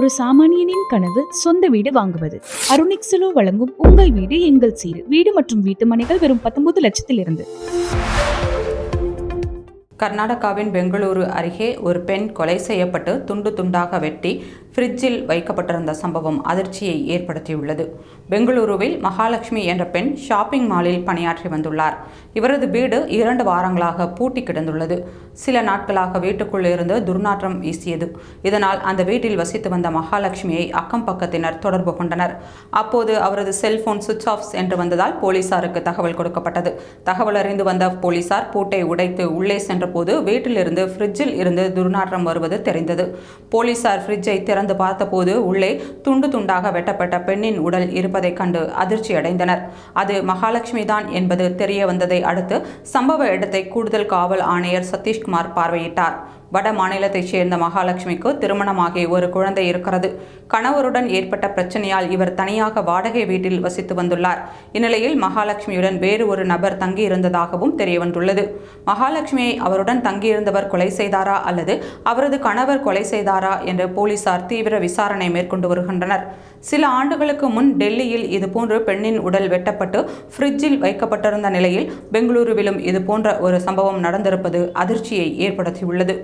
ஒரு சாமானியனின் கனவு சொந்த வீடு வாங்குவது. அருணிக்ஸலோ வழங்கும் உங்கள் வீடு எங்கள் சீடு வீடு மற்றும் வீட்டு மனைகள் வெறும் பத்தொன்பது லட்சத்திலிருந்து. கர்நாடகாவின் பெங்களூரு அருகே ஒரு பெண் கொலை செய்யப்பட்டு துண்டு துண்டாக வெட்டி ஃப்ரிட்ஜில் வைக்கப்பட்டிருந்த சம்பவம் அதிர்ச்சியை ஏற்படுத்தியுள்ளது. பெங்களூருவில் மகாலட்சுமி என்ற பெண் ஷாப்பிங் மாலில் பணியாற்றி வந்துள்ளார். இவரது வீடு இரண்டு வாரங்களாக பூட்டி கிடந்துள்ளது. சில நாட்களாக வீட்டுக்குள்ளே இருந்து துர்நாற்றம் வீசியது. இதனால் அந்த வீட்டில் வசித்து வந்த மகாலட்சுமியை அக்கம் பக்கத்தினர் தொடர்பு கொண்டனர். அப்போது அவரது செல்போன் சுவிட்ச் ஆஃப் என்று வந்ததால் போலீசாருக்கு தகவல் கொடுக்கப்பட்டது. தகவல் அறிந்து வந்த போலீசார் பூட்டை உடைத்து உள்ளே சென்றபோது வீட்டிலிருந்து ஃப்ரிட்ஜில் இருந்து துர்நாற்றம் வருவது தெரிந்தது. போலீசார் ஃப்ரிட்ஜை திறந்து பார்த்தபோது உள்ளே துண்டு துண்டாக வெட்டப்பட்ட பெண்ணின் உடல் இருப்பதைக் கண்டு அதிர்ச்சி அடைந்தனர். அது மகாலட்சுமி தான் என்பது தெரிய வந்ததை அடுத்து சம்பவ இடத்தை கூடுதல் காவல் ஆணையர் சதீஷ்குமார் பார்வையிட்டார். வட மாநிலத்தைச் சேர்ந்த மகாலட்சுமிக்கு திருமணமாகி ஒரு குழந்தை இருக்கிறது. கணவருடன் ஏற்பட்ட பிரச்சனையால் இவர் தனியாக வாடகை வீட்டில் வசித்து வந்துள்ளார். இந்நிலையில் மகாலட்சுமியுடன் வேறு ஒரு நபர் தங்கியிருந்ததாகவும் தெரியவந்துள்ளது. மகாலட்சுமியை அவருடன் தங்கியிருந்தவர் கொலை செய்தாரா அல்லது அவரது கணவர் கொலை செய்தாரா என்று போலீசார் தீவிர விசாரணை மேற்கொண்டு வருகின்றனர். சில ஆண்டுகளுக்கு முன் டெல்லியில் இதுபோன்று பெண்ணின் உடல் வெட்டப்பட்டு ஃப்ரிட்ஜில் வைக்கப்பட்டிருந்த நிலையில் பெங்களூருவிலும் இதுபோன்ற ஒரு சம்பவம் நடந்திருப்பது அதிர்ச்சியை ஏற்படுத்தியுள்ளது.